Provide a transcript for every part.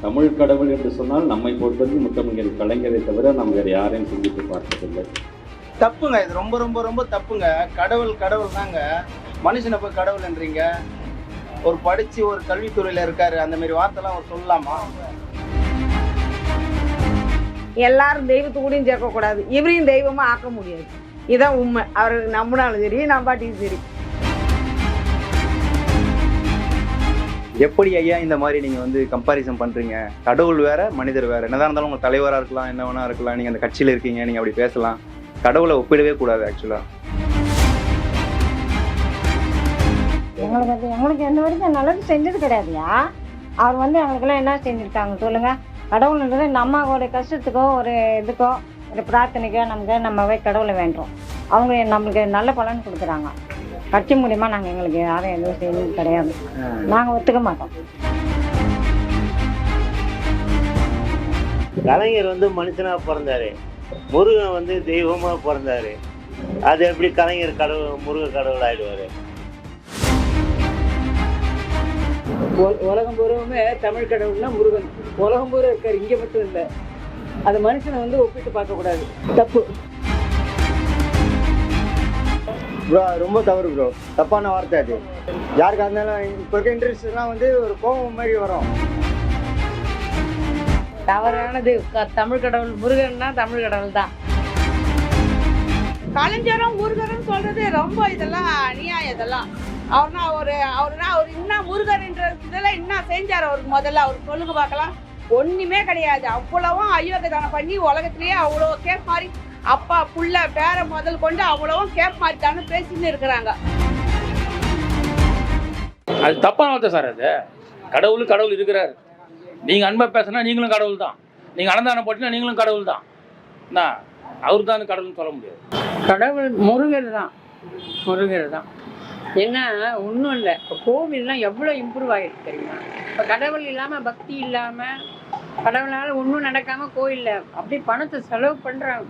தமிழ் கடவுள் என்று சொன்னால் நம்மை பொறுத்தவரைக்கும் முத்தமிழர் கலைஞரை தவிர நாம் வேறு யாரையும் சிந்தித்து பார்த்ததில்லை. தப்புங்க இது ரொம்ப ரொம்ப ரொம்ப தப்புங்க. கடவுள் கடவுள் தாங்க. மனுஷனை போய் கடவுள்ன்றீங்க ஒரு படிச்சு ஒரு கல்வித்துறையில இருக்காரு அந்த மாதிரி வார்த்தைலாம் அவர் சொல்லலாமா? எல்லாரும் தெய்வத்து கூடயும் சேர்க்கக்கூடாது. இவரையும் தெய்வமா ஆக்க முடியாது. இதான் உண்மை. அவர் நம்பினாலும் சரி நம்பாட்டியும் சரி. எப்படி ஐயா இந்த மாதிரி நீங்க வந்து கம்பாரிசன் பண்றீங்க? கடவுள் வேற மனிதர் வேற. என்னதான் இருந்தாலும் உங்க தலைவரா இருக்கலாம் என்ன வேணா இருக்கலாம் நீங்க அந்த கட்சியில இருக்கீங்க நீங்க அப்படி பேசலாம். கடவுளை ஒப்பிடவே கூடாது ஆக்சுவலா எங்களுக்கு வந்து எங்களுக்கு என்ன வரைக்கும் நல்லது செஞ்சது கிடையாதுயா அவர் வந்து எங்களுக்கெல்லாம் என்ன செஞ்சுருக்காங்க சொல்லுங்க. கடவுள்ன்றது நம்ம ஒரு கஷ்டத்துக்கோ ஒரு இதுக்கோ ஒரு பிரார்த்தனைக்கோ நமக்கு நம்ம போய் கடவுளை வேண்டும் அவங்க நம்மளுக்கு நல்ல பலன் கொடுக்குறாங்க. கட்சி மூலியமா நாங்கள் எங்களுக்கு யாரும் எதுவும் செய்யறது கிடையாது. நாங்கள் ஒத்துக்க மாட்டோம். கலைஞர் வந்து மனுஷனா பிறந்தாரு. முருகன் வந்து தெய்வமா பிறந்தாரு. அது எப்படி கலைஞர் கடவுள் முருக கடவுள் ஆயிடுவாரு? உல- உலகம் பூராவுமே தமிழ் கடவுள்னா முருகன். உலகம் பூரா இருக்காரு இங்க மட்டும் இல்லை. அது மனுஷனை வந்து ஒப்பிட்டு பார்க்க கூடாது தப்பு. ப்ரோ ரொம்ப தவறு ப்ரோ தப்பான வார்த்தை அது. யாருக்கா இருந்தாலும் இப்போ இருக்க இன்ட்ரெஸ்ட்லாம் வந்து ஒரு கோபம் மாதிரி வரும். தவறானது. தமிழ் கடவுள் முருகன்னா தமிழ் கடவுள் தான். கலைஞரும் முருகரும் சொல்றது ரொம்ப இதெல்லாம் அநியாயம் இதெல்லாம். அவர்னா ஒரு அவருனா அவர் என்ன முருகர்ன்ற இதெல்லாம் இன்னும் செஞ்சார் அவருக்கு முதல்ல. அவர் சொல்லுங்க பார்க்கலாம். ஒண்ணுமே கிடையாது. அவ்வளவும் அயோக்கியதானம் பண்ணி உலகத்திலேயே அவ்வளோ கேப் மாதிரி அப்பா புள்ள பேர முதல் கொண்டு அவ்வளவும் கேப் தானே பேசின்னு இருக்கிறாங்க. அது தப்பான வார்த்தை சார் அது. கடவுள் கடவுள் இருக்கிறார். நீங்கள் அன்பை பேசினா நீங்களும் கடவுள் தான் நீங்கள் அன்னதானம் போட்டினா நீங்களும் கடவுள் தான் என்ன? அவர் தான் கடவுள்னு சொல்ல முடியாது. கடவுள் முருகர் தான். முருகர் தான். ஏன்னா ஒன்றும் இல்லை. இப்போ கோவில்லாம் எவ்வளோ இம்ப்ரூவ் ஆகிருக்கு தெரியுமா? இப்போ கடவுள் இல்லாமல் பக்தி இல்லாமல் கடவுளால் ஒன்றும் நடக்காமல் கோயிலில் அப்படியே பணத்தை செலவு பண்ணுறாங்க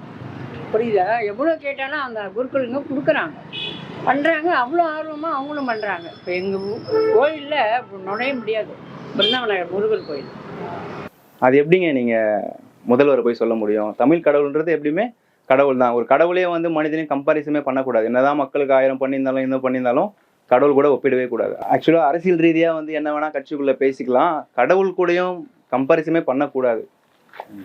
புரியுதா? எவ்வளோ கேட்டாலும் அந்த குருக்களுங்க கொடுக்குறாங்க. பண்ணுறாங்க அவ்வளோ ஆர்வமாக அவங்களும் பண்ணுறாங்க இப்போ எங்கள் கோயிலில் நுழைய முடியாது. பிருந்தாவன முருகர் கோயில். அது எப்படிங்க நீங்கள் முதல்வரை போய் சொல்ல முடியும்? தமிழ் கடவுள்ன்றது எப்படியுமே கடவுள் தான். ஒரு கடவுளே வந்து மனிதனையும் கம்பாரிசமே பண்ணக்கூடாது. என்னதான் மக்களுக்கு ஆயிரம் பண்ணியிருந்தாலும் என்ன பண்ணியிருந்தாலும் கடவுள் கூட ஒப்பிடவே கூடாது. ஆக்சுவலாக அரசியல் ரீதியாக வந்து என்ன வேணால் கட்சிக்குள்ளே பேசிக்கலாம். கடவுள் கூடயும் கம்பாரிசமே பண்ணக்கூடாது.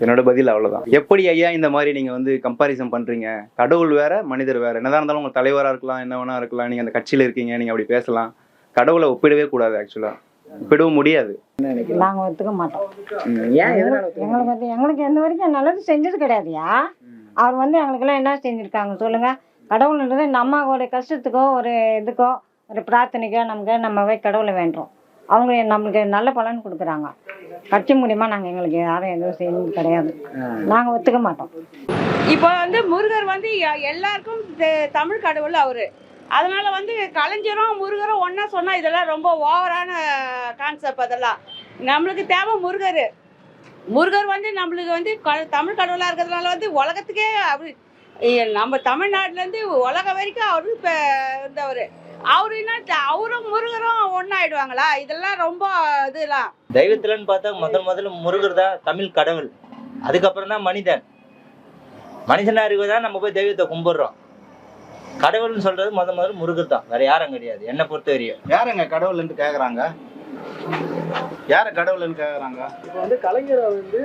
என்னோட பதில் அவ்வளவுதான். எப்படி ஐயா இந்த மாதிரி நீங்க வந்து கம்பாரிசன் பண்றீங்க? கடவுள் வேற மனிதர் வேற. என்னதான் இருந்தாலும் உங்க தலைவரா இருக்கலாம் என்ன வேணா இருக்கலாம் நீங்க அந்த கட்சியில இருக்கீங்க நீங்க அப்படி பேசலாம். கடவுளை ஒப்பிடவே கூடாது ஆக்சுவலா ஒப்பிடவும் முடியாது. நாங்கள் ஒத்துக்க மாட்டோம். எங்களுக்கு வந்து எங்களுக்கு எந்த வரைக்கும் நல்லது செஞ்சது கிடையாதுயா? அவர் வந்து எங்களுக்கெல்லாம் என்ன செஞ்சுருக்காங்க சொல்லுங்க. கடவுள்ன்றது நம்ம ஒரு கஷ்டத்துக்கோ ஒரு இதுக்கோ ஒரு பிரார்த்தனைக்கோ நமக்கு நம்ம போய் கடவுளை வேண்டுறோம். அவங்க நம்மளுக்கு நல்ல பலன் கொடுக்குறாங்க. கட்சி மூலியமா நாங்கள் எங்களுக்கு யாரும் எதுவும் செய்யறது கிடையாது. நாங்கள் ஒத்துக்க மாட்டோம். இப்போ வந்து முருகர் வந்து எல்லாருக்கும் தமிழ் கடவுள் அவரு. அதனால வந்து கலைஞரும் முருகரும் ஒன்னா சொன்னா இதெல்லாம் ரொம்ப ஓவரான கான்செப்ட் அதெல்லாம். நம்மளுக்கு தேவை முருகர். முருகர் வந்து நம்மளுக்கு வந்து க- தமிழ் கடவுளா இருக்கிறதுனால வந்து உலகத்துக்கே அப்படி நம்ம தமிழ்நாட்டுல இருந்து உலகம் வரைக்கும் அவரு இப்போ இருந்தவர். அவரு என்ன அவரும் முருகரும் ஒன்னாயிடுவாங்களா இதெல்லாம் ரொம்ப இதெல்லாம் தெய்வத்துலன்னு பார்த்தா முதல் முதல்ல முருகர் தான் தமிழ் கடவுள். அதுக்கப்புறம் தான் மனிதன். மனுஷனா தான் நம்ம போய் தெய்வத்தை கும்பிடுறோம். கடவுள்னு சொல்றது முத முதல்ல முருகர் தான். வேற யாரும் கிடையாது. என்னை பொறுத்த வரையும். யாருங்க கடவுள்னு கேக்குறாங்க? யார கடவுள்னு கேக்குறாங்க? இப்போ வந்து கலைஞரை வந்து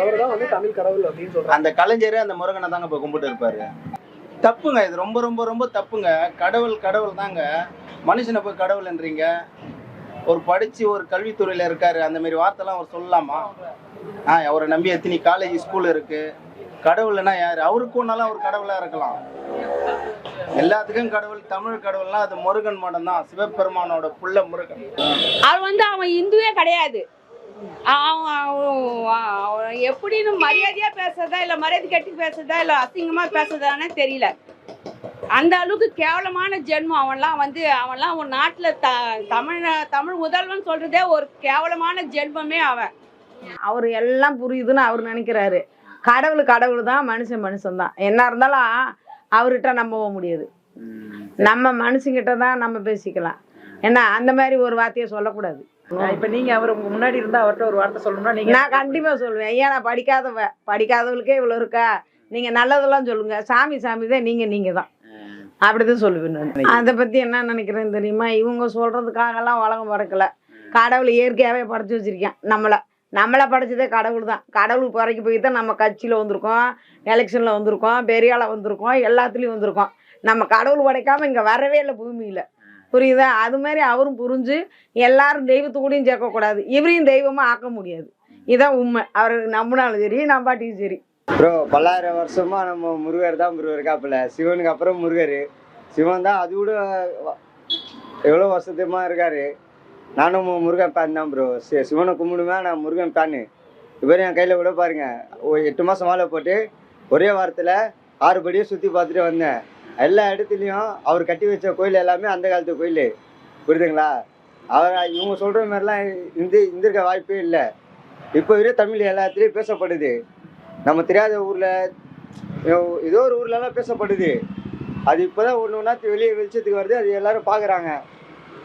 அவர் தான் வந்து தமிழ் கடவுள் அப்படின்னு சொல்றாங்க. அந்த கலைஞரே அந்த முருகனை தாங்க போய் கும்பிட்டு இருப்பாரு. தப்புங்க இது. ரொம்ப ரொம்ப ரொம்ப தப்புங்க. கடவுள் கடவுள் தாங்க. மனுஷனை போய் கடவுள்ன்றீங்க ஒரு படிச்சு ஒரு கல்வித்துறையில இருக்காரு. அந்த மாதிரி வார்த்தைலாம் அவர் சொல்லலாமா? ஆ அவரை நம்பி எத்தனை காலேஜ் ஸ்கூல் இருக்கு. கடவுள்னா யாரு? அவருக்கு ஒன்னாலும் அவர் கடவுளா இருக்கலாம். எல்லாத்துக்கும் கடவுள் தமிழ் கடவுள்னா அது முருகன் மட்டும்தான். சிவபெருமானோட புள்ள முருகன். அவன் வந்து அவன் இந்துவே கிடையாது. அவன் அவன் அவன் எப்படின்னு மரியாதையா பேசுறதா இல்ல மரியாதை கட்டி பேசுறதா இல்ல அசிங்கமா பேசுறதானே தெரியல. அந்த அளவுக்கு கேவலமான ஜென்மம் அவன்லாம் வந்து அவன்லாம் ஒரு நாட்டுல த தமிழ் தமிழ் முதல்வன் சொல்றதே ஒரு கேவலமான ஜென்மமே அவன். அவர் எல்லாம் புரியுதுன்னு அவர் நினைக்கிறாரு. கடவுள் கடவுள் தான் மனுஷன் மனுஷன் தான் என்ன இருந்தாலும் அவர்கிட்ட நம்பவே முடியாது. நம்ம மனுஷங்கிட்ட தான் நம்ம பேசிக்கலாம். ஏன்னா அந்த மாதிரி ஒரு வார்த்தையை சொல்லக்கூடாது. இப்ப நீங்க அவர் உங்க முன்னாடி இருந்தா அவர்ட்ட ஒரு வார்த்தை சொல்லணும்னா நீங்க நான் கண்டிப்பா சொல்லுவேன். ஐயா நான் படிக்காதவ? படிக்காதவளுக்கே இவ்வளவு இருக்கா? நீங்க நல்லதெல்லாம் சொல்லுங்க. சாமி சாமி தான் நீங்க நீங்க தான். அப்படிதான் சொல்லுவேன் நான். அதை பத்தி என்ன நினைக்கிறேன் தெரியுமா? இவங்க சொல்றதுக்காகலாம் உலகம் பறக்கல. கடவுள் இயற்கையாவே படைச்சு வச்சிருக்கேன் நம்மளை. நம்மளை படைச்சதே கடவுள் தான். கடவுள் பிறக்கி போய் தான் நம்ம கட்சியில் வந்திருக்கோம் எலெக்ஷனில் வந்திருக்கோம் பெரியாள வந்திருக்கோம் எல்லாத்துலேயும் வந்திருக்கோம். நம்ம கடவுள் உடைக்காமல் இங்கே வரவே இல்லை பூமியில். புரியுதா? அது மாதிரி அவரும் புரிஞ்சு எல்லாரும் தெய்வத்துக்கூடையும் சேர்க்கக்கூடாது. இவரையும் தெய்வமாக ஆக்க முடியாது. இதான் உண்மை. அவர் நம்பினாலும் சரி நம்பாட்டியும் சரி. ப்ரோ பல்லாயிரம் வருஷமா நம்ம முருகர் தான் முருகர் காப்பில் சிவனுக்கு அப்புறம் முருகர். சிவன் தான் அது கூட எவ்வளோ வருஷத்துமா இருக்காரு? நானும் முருகன் ஃபேன் தான் ப்ரோ சிவனை கும்பிடுவேன் நான் முருகன் ஃபேனு இவரும் என் கையில் விட பாருங்க. ஒரு எட்டு மாதம் மாலை போட்டு ஒரே வாரத்தில் ஆறு சுற்றி பார்த்துட்டு வந்தேன். எல்லா இடத்துலையும் அவர் கட்டி வச்ச கோயில் எல்லாமே அந்த காலத்து கோயில். புரியுதுங்களா? அவர் இவங்க சொல்கிற மாதிரிலாம் இந்த இருந்திருக்க வாய்ப்பே இல்லை. இப்போ வரையும் தமிழ் எல்லாத்துலேயும் பேசப்படுது. நம்ம தெரியாத ஊரில் ஏதோ ஒரு ஊர்லலாம் பேசப்படுது. அது இப்போ தான் ஒன்று ஒன்றா வெளியே வெளிச்சத்துக்கு வருது அது எல்லாரும் பார்க்குறாங்க